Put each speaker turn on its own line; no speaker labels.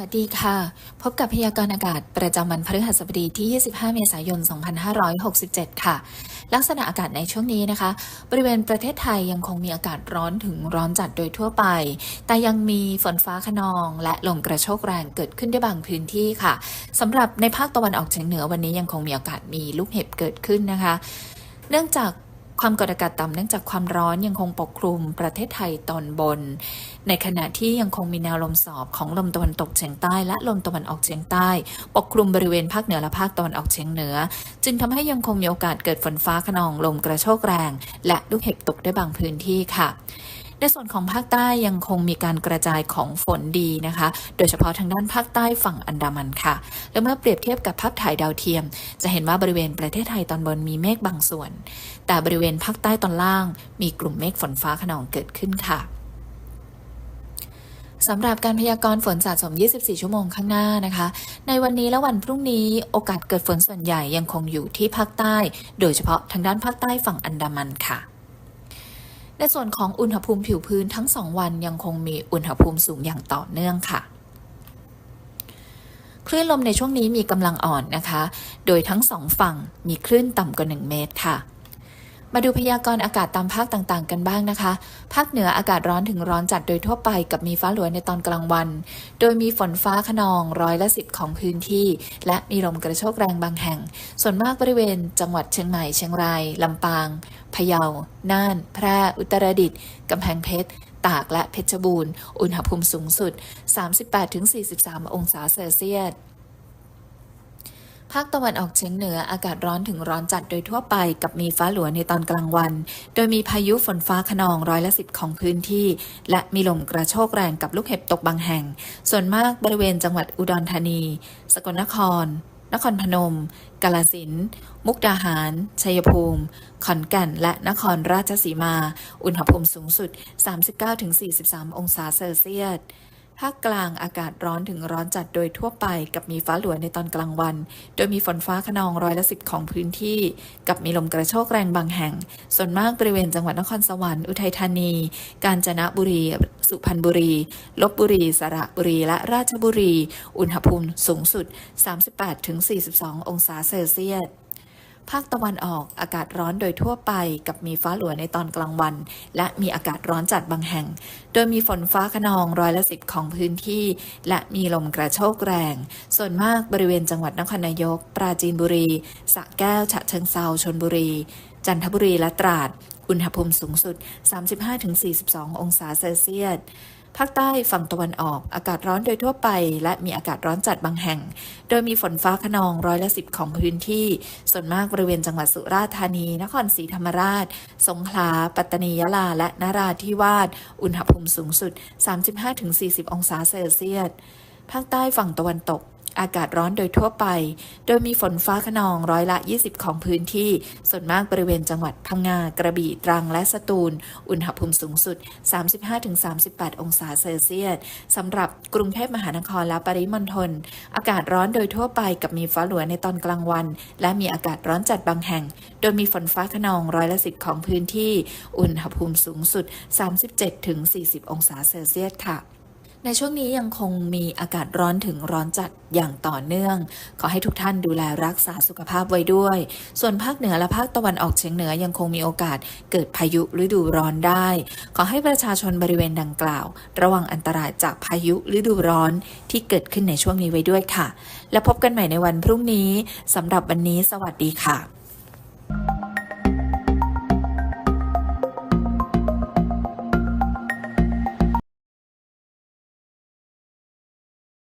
วัสดีค่ะ พบกับพยากรณ์อากาศประจำวันพฤหัสบดีที่ 25 เมษายน 2567 ค่ะ ลักษณะอากาศในช่วงนี้นะคะ บริเวณประเทศไทยยังคงมีอากาศร้อนถึงร้อนจัดโดยทั่วไป แต่ยังมีฝนฟ้าขนอง และลมกระโชกแรงเกิดขึ้นได้บางพื้นที่ค่ะสำหรับในภาคตะวันออกเฉียงเหนือวันนี้ยังคงมีโอกาสมีลูกเห็บเกิดขึ้นนะคะ เนื่องจาก ความกดอากาศต่ำเนื่องจากความร้อนยังคงปกคลุมประเทศไทยตอนบน ในขณะที่ยังคงมีแนวลมสอบของลมตะวันตกเฉียงใต้และลมตะวันออกเฉียงใต้ ปกคลุมบริเวณภาคเหนือและภาคตะวันออกเฉียงเหนือ จึงทำให้ยังคงมีโอกาสเกิดฝนฟ้าขนองลมกระโชกแรง และลูกเห็บตกได้บางพื้นที่ค่ะ ในส่วนของภาคใต้ยังคงมีการกระจายของฝนดีนะคะ โดยเฉพาะทางด้านภาคใต้ฝั่งอันดามันค่ะ และเมื่อเปรียบเทียบกับภาพถ่ายดาวเทียม จะเห็นว่าบริเวณประเทศไทยตอนบนมีเมฆบางส่วน แต่บริเวณภาคใต้ตอนล่าง มีกลุ่มเมฆฝนฟ้าขนองเกิดขึ้นค่ะสำหรับการพยากรณ์ฝนสะสม 24 ชั่วโมงข้างหน้านะคะ ในวันนี้และวันพรุ่งนี้โอกาสเกิดฝนส่วนใหญ่ยังคงอยู่ที่ภาคใต้ โดยเฉพาะทางด้านภาคใต้ฝั่งอันดามันค่ะ ในส่วนของอุณหภูมิผิวพื้นทั้ง 2 วันยังคงมีอุณหภูมิสูงอย่างต่อเนื่องค่ะคลื่นลมในช่วงนี้มีกำลังอ่อนนะคะ โดยทั้งสองฝั่งมีคลื่นต่ำกว่า 1 เมตรค่ะ มาดูพยากรณ์อากาศตามภาคต่างๆ กันบ้างนะคะ ภาคเหนืออากาศร้อนถึงร้อนจัดโดยทั่วไปกับมีฟ้าหลวในตอนกลางวัน โดยมีฝนฟ้าขนองร้อยละสิบของพื้นที่ และมีลมกระโชกแรงบางแห่ง ส่วนมากบริเวณ จังหวัดเชียงใหม่ เชียงราย ลำปาง พะเยา น่าน แพร่ อุตรดิตถ์กำแพงเพชรตากและเพชรบูรณ์ อุณหภูมิสูงสุด 38-43 องศาเซลเซียส ภาคตะวันออกเฉียงเหนืออากาศร้อนถึงร้อนจัดโดยทั่วไปกับมีฟ้าหลวในตอนกลางวัน โดยมีพายุฝนฟ้าขนองร้อยละสิบของพื้นที่ และมีลมกระโชกแรงกับลูกเห็บตกบางแห่ง ส่วนมากบริเวณจังหวัดอุดรธานี สกลนคร นครพนม กาลสินมุกดาหาร ชัยภูมิ ขอนแก่น และนครราชสีมา อุณหภูมิสูงสุด 39-43 องศาเซลเซียส ภาคกลางอากาศร้อนถึงร้อนจัดโดยทั่วไป กับมีฟ้าหลวในตอนกลางวัน โดยมีฝนฟ้าขนองร้อยละสิบของพื้นที่ กับมีลมกระโชกแรงบางแห่ง ส่วนมากบริเวณจังหวัดนครสวรรค์อุทัยธานี กาญจนบุรี สุพรรณบุรี ลบบุรี สระบุรี และราชบุรี อุณหภูมิสูงสุด 38-42 องศาเซลเซียส ภาคตะวันออกอากาศร้อนโดยทั่วไปกับมีฟ้าหลวในตอนกลางวัน และมีอากาศร้อนจัดบางแห่ง โดยมีฝนฟ้าขนองร้อยละสิบของพื้นที่ และมีลมกระโชกแรง ส่วนมากบริเวณจังหวัดนครนายก ปราจีนบุรีสระแก้ว ฉะเชิงเซาชนบุรี จันทบุรีและตราด อุณหภูมิสูงสุด 35-42 องศาเซลเซียส ภาคใต้ฝั่งตะวันออก อากาศร้อนโดยทั่วไป และมีอากาศร้อนจัดบางแห่ง โดยมีฝนฟ้าขนองร้อยละสิบของพื้นที่ ส่วนมากบริเวณจังหวัดสุราษฎร์ธานี นครศรีธรรมราช สงขลา ปัตตานียะลา และนราธิวาส อุณหภูมิสูงสุด 35-40 องศาเซลเซียส ภาคใต้ฝั่งตะวันตก อากาศร้อนโดยทั่วไป โดยมีฝนฟ้าขนองร้อยละ 20 ของพื้นที่ ส่วนมากบริเวณจังหวัดพังงากระบี่ตรังและสตูล อุณหภูมิสูงสุด 35-38 องศาเซลเซียสสำหรับกรุงเทพมหานครและปริมณฑลอากาศร้อนโดยทั่วไปกับมีฟ้าหลวในตอนกลางวัน และมีอากาศร้อนจัดบางแห่ง โดยมีฝนฟ้าขนองร้อยละ 10 ของพื้นที่ อุณหภูมิสูงสุด 37-40 องศาเซลเซียสค่ะ ในช่วงนี้ยังคงมีอากาศร้อนถึงร้อนจัดอย่างต่อเนื่อง ขอให้ทุกท่านดูแลรักษาสุขภาพไว้ด้วย ส่วนภาคเหนือและภาคตะวันออกเฉียงเหนือยังคงมีโอกาสเกิดพายุฤดูร้อนได้ ขอให้ประชาชนบริเวณดังกล่าว ระวังอันตรายจากพายุฤดูร้อนที่เกิดขึ้นในช่วงนี้ไว้ด้วยค่ะ และพบกันใหม่ในวันพรุ่งนี้สำหรับวันนี้ สวัสดีค่ะ